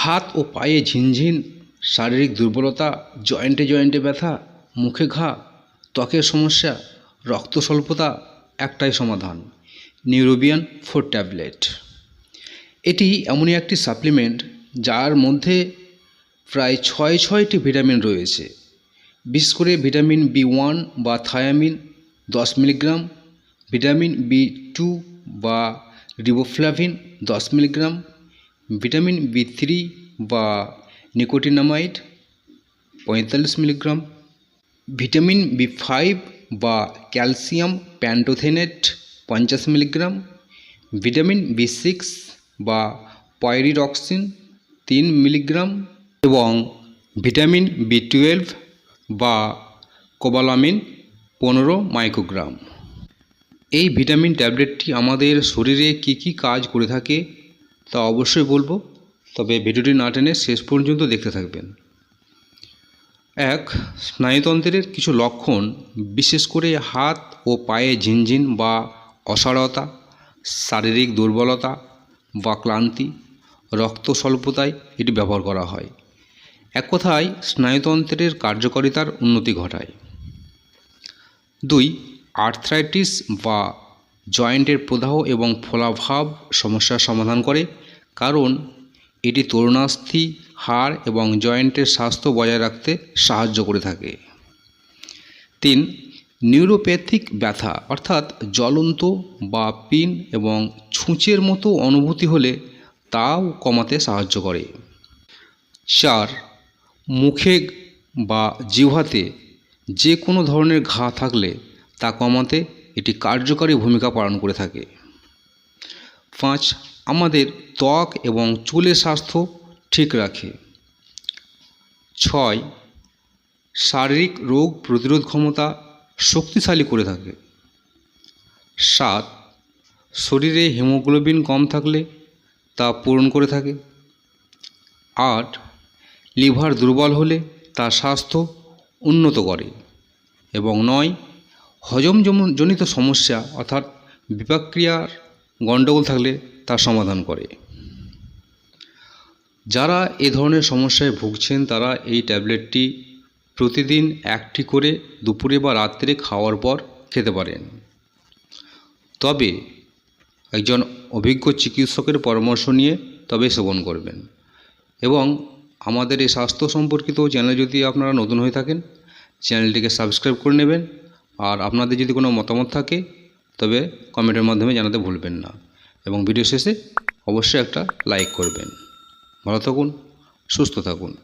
হাত ও পায়ে ঝিনঝিন শারীরিক দুর্বলতা, জয়েন্টে জয়েন্টে ব্যথা, মুখে ঘা, ত্বকের সমস্যা, রক্ত স্বল্পতা একটাই সমাধান, নিউরোবিয়ান ফোর ট্যাবলেট। এটি এমনই একটি সাপ্লিমেন্ট যার মধ্যে প্রায় ছয় ছয়টি ভিটামিন রয়েছে। বিশেষ করে ভিটামিন বি ওয়ান বা থায়ামিন দশ মিলিগ্রাম, ভিটামিন বি টু বা রিবোফ্লাভিন দশ মিলিগ্রাম ভিটামিন বি থ্রি বা নিকোটিনামাইড পঁয়তাল্লিশ মিলিগ্রাম, ভিটামিন বি ফাইভ বা ক্যালসিয়াম প্যান্টোথেনেট পঞ্চাশ মিলিগ্রাম, ভিটামিন বি সিক্স বা পাইরিডক্সিন তিন মিলিগ্রাম এবং ভিটামিন বি টুয়েলভ বা কোবালামিন পনেরো মাইক্রোগ্রাম। এই ভিটামিন ট্যাবলেটটি আমাদের শরীরে কি কি কাজ করে থাকে তা অবশ্যই বলব। তবে ভিডিওটি না টেনে শেষ পর্যন্ত দেখতে থাকবেন। এক, স্নায়ুতন্ত্রের কিছু লক্ষণ, বিশেষ করে হাত ও পায়ে ঝিনঝিন বা অসাড়তা, শারীরিক দুর্বলতা বা ক্লান্তি রক্ত স্বল্পতায় এটি ব্যবহার করা হয়। এক কথায়, স্নায়ুতন্ত্রের কার্যকারিতার উন্নতি ঘটায়। দুই, আর্থ্রাইটিস বা জয়েন্টের প্রদাহ এবং ফোলাভাব সমস্যার সমাধান করে, কারণ এটি তরুণাস্থি, হাড় এবং জয়েন্টের স্বাস্থ্য বজায় রাখতে সাহায্য করে থাকে। তিন, নিউরোপ্যাথিক ব্যথা, অর্থাৎ জ্বলন্ত বা পিন এবং ছুঁচের মতো অনুভূতি হলে তাও কমাতে সাহায্য করে। চার, মুখে বা জিহ্বাতে যে কোনো ধরনের ঘা থাকলে তা কমাতে এটি কার্যকারী ভূমিকা পালন করে থাকে। পাঁচ, আমাদের ত্বক এবং চুলের স্বাস্থ্য ঠিক রাখে। ছয়, শারীরিক রোগ প্রতিরোধ ক্ষমতা শক্তিশালী করে থাকে। সাত, শরীরে হিমোগ্লোবিন কম থাকলে তা পূরণ করে থাকে। আট, লিভার দুর্বল হলে তার স্বাস্থ্য উন্নত করে। এবং নয় হজম জম- জনিত সমস্যা অর্থাৎ বিপাকক্রিয়ার গণ্ডগোল থাকলে তার সমাধান করে। যারা এ ধরনের সমস্যায় ভুগছেন, তারা এই ট্যাবলেটটি প্রতিদিন একটি করে দুপুরে বা রাত্রে খাওয়ার পর খেতে পারেন। তবে একজন অভিজ্ঞ চিকিৎসকের পরামর্শ নিয়ে তবে সেবন করবেন। এবং আমাদের এই স্বাস্থ্য সম্পর্কিত চ্যানেল যদি আপনারা নতুন হয়ে থাকেন, চ্যানেলটিকে সাবস্ক্রাইব করে নেবেন আর আপনাদের যদি কোনো মতামত থাকে, তবে কমেন্টের মাধ্যমে জানাতে ভুলবেন না। এবং ভিডিও শেষে অবশ্যই একটা লাইক করবেন। ভালো থাকুন, সুস্থ থাকুন।